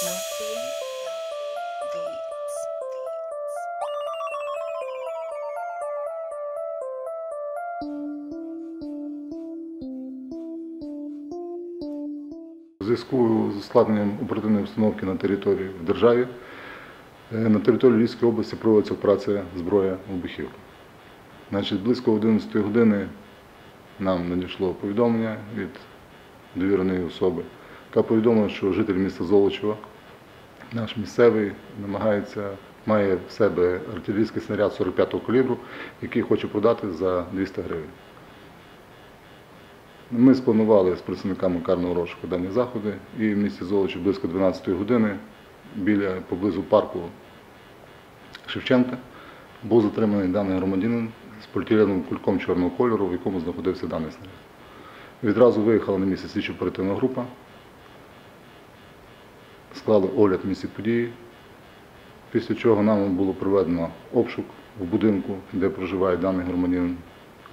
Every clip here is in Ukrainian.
У зв'язку з ускладненням оперативної обстановки на території в державі е, на території Львівської області проводиться операція зброя вибухівка. Значить, близько 11 години нам надійшло повідомлення від довіреної особи, яка повідомила, що житель міста Золочева, наш місцевий, намагається, має в себе артилерійський снаряд 45-го калібру, який хоче продати за 200 гривень. Ми спланували з працівниками карного розшуку дані заходи і в місті Золочі близько 12-ї години біля поблизу парку Шевченка був затриманий даний громадянин з поліетиленовим кульком чорного кольору, в якому знаходився даний снаряд. Відразу виїхала на місце слідчо оперативна група, склали огляд місці події, після чого нам було проведено обшук в будинку, де проживає даний громадянин,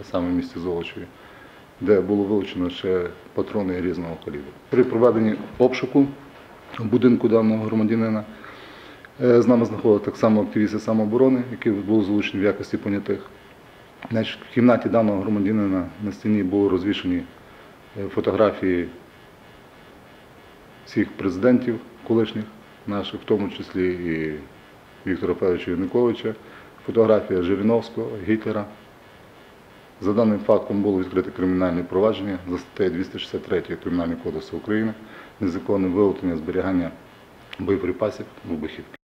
а саме в місті Золочеві де було вилучено ще патрони різного калібру. При проведенні обшуку в будинку даного громадянина е, з нами знаходили так само активісти самооборони, які були залучені в якості понятих. В кімнаті даного громадянина на стіні були розвішені е, фотографії всіх президентів колишніх наших, в тому числі і Віктора Федоровича Януковича, фотографія Жириновського, Гітлера. За даним фактом було відкрите кримінальне провадження за статтею 263 Кримінального кодексу України незаконне виготовлення зберігання боєприпасів вибухівки.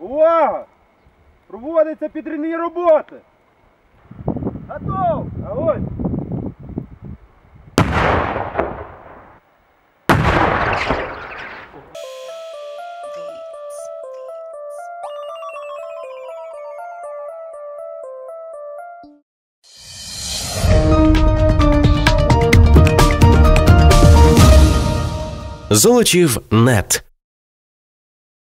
Увага! Проводиться підривні роботи! Готов! Огонь! Золочів нет.